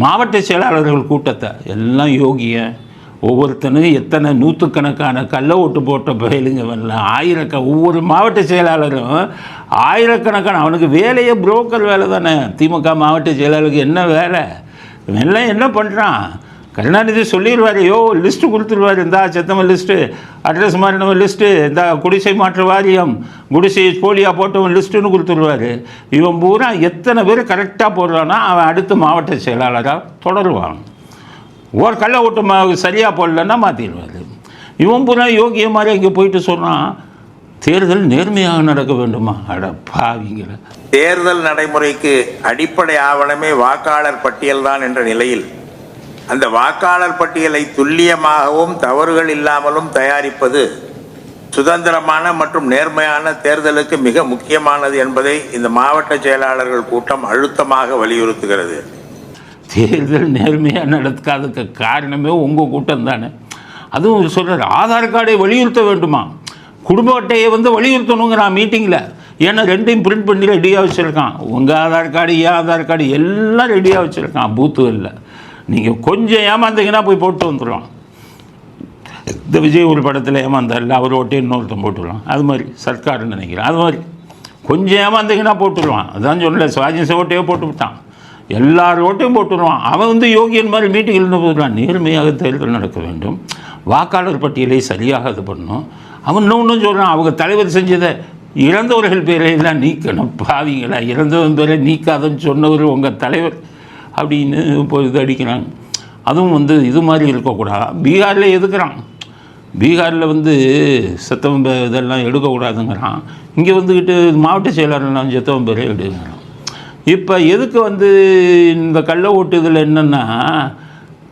மாவட்ட செயலாளர்கள் கூட்டத்தை எல்லாம் யோகிய ஒவ்வொருத்தனும் எத்தனை நூற்றுக்கணக்கான கள்ள ஓட்டு போட்ட பயலுங்க வரலாம் ஆயிரக்க ஒவ்வொரு மாவட்ட செயலாளரும் ஆயிரக்கணக்கான அவனுக்கு வேலையே புரோக்கர் வேலை தானே. திமுக மாவட்ட செயலாளருக்கு என்ன வேலை? இவன் எல்லாம் என்ன பண்ணுறான் கருணாநிதி சொல்லிடுவார் ஐயோ லிஸ்ட்டு கொடுத்துருவார் இந்தா செத்தம லிஸ்ட்டு அட்ரஸ் மாறினவன் லிஸ்ட்டு இந்த குடிசை மாற்று வாரியம் குடிசை போலியா போட்டவன் லிஸ்ட்டுன்னு கொடுத்துருவார். இவன் பூரா எத்தனை பேர் கரெக்டாக போடுறான்னா அவன் அடுத்த மாவட்ட செயலாளராக தொடருவான். ஒரு கள்ள ஓட்டு மா சரியாக போடலன்னா மாற்றிடுவார் இவன் பூரா யோகிய மாதிரி இங்கே போயிட்டு சொன்னான் தேர்தல் நேர்மையாக நடக்க வேண்டுமா? அட பாவிங்கள. தேர்தல் நடைமுறைக்கு அடிப்படை ஆவணமே வாக்காளர் பட்டியல்தான் என்ற நிலையில் அந்த வாக்காளர் பட்டியலை துல்லியமாகவும் தவறுகள் இல்லாமலும் தயாரிப்பது சுதந்திரமான மற்றும் நேர்மையான தேர்தலுக்கு மிக முக்கியமானது என்பதை இந்த மாவட்ட செயலாளர்கள் கூட்டம் அழுத்தமாக வலியுறுத்துகிறது. தேர்தல் நேர்மையாக நடக்காததுக்கு காரணமே உங்கள் கூட்டம் தானே. அதுவும் சொல்கிறார் ஆதார் கார்டை வலியுறுத்த வேண்டுமா? குடும்ப அட்டையை வந்து வலியுறுத்தணுங்கிறான் மீட்டிங்கில் ஏன்னா ரெண்டையும் பிரிண்ட் பண்ணி ரெடியாக வச்சுருக்கான். உங்கள் ஆதார் கார்டு ஏன் ஆதார் கார்டு எல்லாம் ரெடியாக வச்சுருக்கான் பூத்துகளில் நீங்கள் கொஞ்சம் ஏமாந்தீங்கன்னா போய் போட்டு வந்துடுவான் இந்த விஜய் ஒரு படத்தில் ஏமாந்தாரில்ல அவர் ஓட்டி இன்னொருத்தன் போட்டுடலாம் அது மாதிரி சர்க்காருன்னு நினைக்கிறேன். அது மாதிரி. கொஞ்சம் ஏமாந்தீங்கன்னா போட்டுருவான். அதான் சொல்லல சுவாஜி ஓட்டையே போட்டு விட்டான். எல்லார் ஓட்டையும் போட்டுருவான். அவன் வந்து யோகியன் மாதிரி மீட்டிங்கில் இருந்து போதுறான் நேர்மையாக தேர்தல் நடக்க வேண்டும். வாக்காளர் பட்டியலை சரியாக இது பண்ணணும். அவன் இன்னொன்றும் சொல்கிறான் அவங்க தலைவர் செஞ்சதை இறந்தவர்கள் பேரையெல்லாம் நீக்கணும். பாவிங்களா இறந்தவன் பேரை நீக்காதன்னு சொன்னவர் உங்கள் தலைவர். அப்படின்னு இப்போ இது அடிக்கிறாங்க. அதுவும் வந்து இது மாதிரி இருக்கக்கூடாது பீகாரில் எதுக்குறான்? பீகாரில் வந்து செத்தவன் இதெல்லாம் எடுக்கக்கூடாதுங்கிறான். இங்கே வந்துக்கிட்டு மாவட்ட செயலாளர்லாம் சத்தம் பேரே எடுக்கிறான். இப்போ எதுக்கு வந்து இந்த கள்ள ஓட்டு இதில் என்னென்னா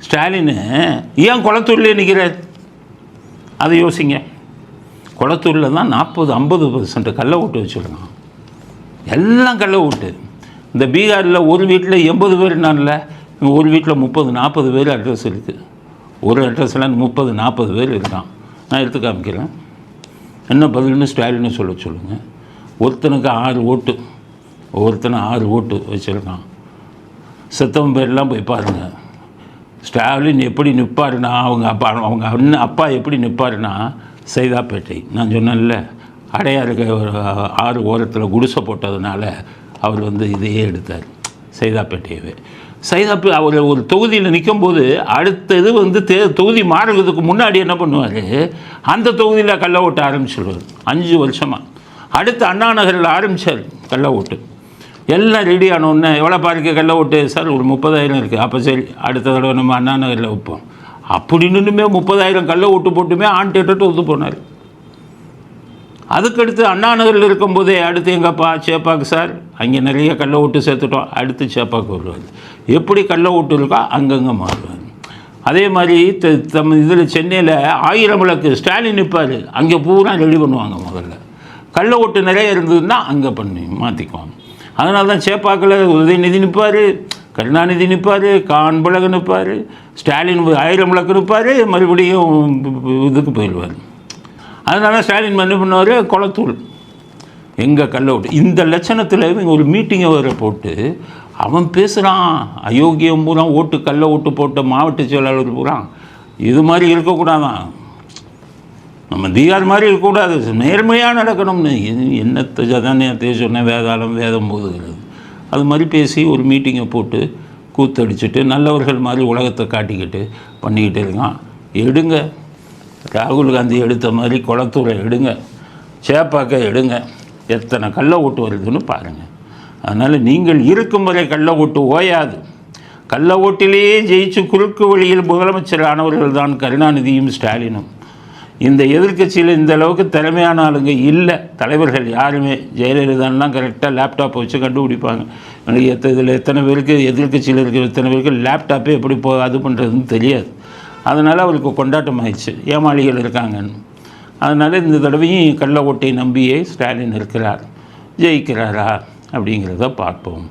ஸ்டாலின் ஏன் குளத்தூர்லேயே நிற்கிறார் அதை யோசிங்க. குளத்தூரில் தான் நாற்பது ஐம்பது பர்சன்ட் கள்ள ஓட்டு வச்சுருக்கான். எல்லாம் கள்ள ஓட்டு. இந்த பீகாரில் ஒரு வீட்டில் எண்பது பேர் பேர்னால ஒரு வீட்டில் முப்பது நாற்பது பேர் அட்ரஸ் இருக்குது ஒரு அட்ரஸில் முப்பது நாற்பது பேர் இருக்கான். நான் எடுத்து காமிக்கிறேன். என்ன பதில்னு ஸ்டாலின்னு சொல்ல சொல்லுங்கள் ஒருத்தனுக்கு ஆறு ஓட்டு ஒருத்தனை ஆறு ஓட்டு வச்சுருக்கான். செத்தவன் பேர்லாம் போய் பாருங்கள் ஸ்டாலின் எப்படி நிற்பாருன்னா அவங்க அப்பா அவங்க அண்ணன் அப்பா எப்படி நிற்பாருன்னா சைதாப்பேட்டை. நான் சொன்னேன்ல அடையாருக்கு ஆறு ஓரத்தில் குடிசை போட்டதுனால அவர் வந்து இதையே எடுத்தார். சைதாப்பேட்டையவே. சைதாப்பே அவர் ஒரு தொகுதியில் நிற்கும்போது அடுத்தது வந்து தே தொகுதி மாறுறதுக்கு முன்னாடி என்ன பண்ணுவார்? அந்த தொகுதியில் கள்ள ஓட்ட ஆரம்பிச்சிடுவார் அஞ்சு வருஷமாக அடுத்து அண்ணா நகரில் ஆரம்பித்தார் கள்ள ஓட்டு. எல்லாம் ரெடி ஆனோடனே எவ்வளோ பாருக்கு கள்ள ஓட்டு? சார் ஒரு முப்பதாயிரம் இருக்குது அப்போ சரி அடுத்த தடவை நம்ம அண்ணா நகரில் வைப்போம். அப்படின்னுமே முப்பதாயிரம் கள்ள ஓட்டு போட்டுமே ஆண் தேட்டட்டு ஒத்து போனார். அதுக்கடுத்து அண்ணா நகரில் இருக்கும்போதே அடுத்து எங்கப்பா சேப்பாக்கு சார் அங்கே நிறைய கள்ள ஓட்டு சேர்த்துட்டோம். அடுத்து சேப்பாக்கு வருவார். எப்படி கள்ள ஓட்டு இருக்கோ அங்கங்கே மாறுவார். அதே மாதிரி த- தம் இதில் சென்னையில் ஆயிரம் விளக்கு ஸ்டாலின் நிற்பார். அங்கே பூரா ரெடி பண்ணுவாங்க முதல்ல. கள்ள ஓட்டு நிறைய இருந்ததுன்னா அங்கே பண்ணி மாற்றிக்குவாங்க. அதனால தான் சேப்பாக்கில் உதயநிதி நிற்பார் கருணாநிதி நிற்பார் கான்பழகு நிற்பார் ஸ்டாலின் ஆயிரம் விளக்கு நிற்பார் மறுபடியும் இதுக்கு போயிடுவார். அதனால ஸ்டாலின் என்ன பண்ணுவார்? குளத்தூள் எங்கே கல்ல ஓட்டு இந்த லட்சணத்தில் இவங்க ஒரு மீட்டிங்கை வர போட்டு அவன் பேசுகிறான் அயோக்கியம் பூரா ஓட்டு கல்லை ஓட்டு போட்ட மாவட்ட செயலாளர் பூரா. இது மாதிரி இருக்கக்கூடாதான். நம்ம தீகார் மாதிரி இருக்கக்கூடாது. நேர்மையாக நடக்கணும்னு. என்னத்தை ஜதானியத்தை சொன்னேன் வேதாளம் வேதம் போதுகிறது அது மாதிரி பேசி ஒரு மீட்டிங்கை போட்டு கூத்தடிச்சிட்டு நல்லவர்கள் மாதிரி உலகத்தை காட்டிக்கிட்டு பண்ணிக்கிட்டு இருக்கான். எடுங்க. ராகுல் காந்தி எடுத்த மாதிரி குளத்தூரை எடுங்க. சேப்பாக்க எடுங்க. எத்தனை கள்ள ஓட்டு வருதுன்னு பாருங்கள் அதனால் நீங்கள் இருக்கும் வரை கள்ள ஓட்டு ஓயாது. கள்ள ஓட்டிலேயே ஜெயிச்சு குறுக்கு வழியில் முதலமைச்சர் ஆனவர்கள் தான் கருணாநிதியும் ஸ்டாலினும். இந்த எதிர்க்கட்சியில் இந்த அளவுக்கு திறமையான ஆளுங்க இல்லை. தலைவர்கள் யாருமே. ஜெயலலிதான்லாம் கரெக்டாக லேப்டாப்பை வச்சு கண்டுபிடிப்பாங்க. எனக்கு எத்த இதில் எத்தனை பேருக்கு எதிர்க்கட்சியில் இருக்கிற எத்தனை பேருக்கு லேப்டாப்பே எப்படி போ அது பண்ணுறதுன்னு தெரியாது. அதனால் அவருக்கு கொண்டாட்டம் ஆயிடுச்சு ஏமாளிகள் இருக்காங்கன்னு. அதனால் இந்த தடவையும் கள்ள ஓட்டை நம்பியே ஸ்டாலின் இருக்கிறார். ஜெயிக்கிறாரா அப்படிங்கிறத பார்ப்போம்.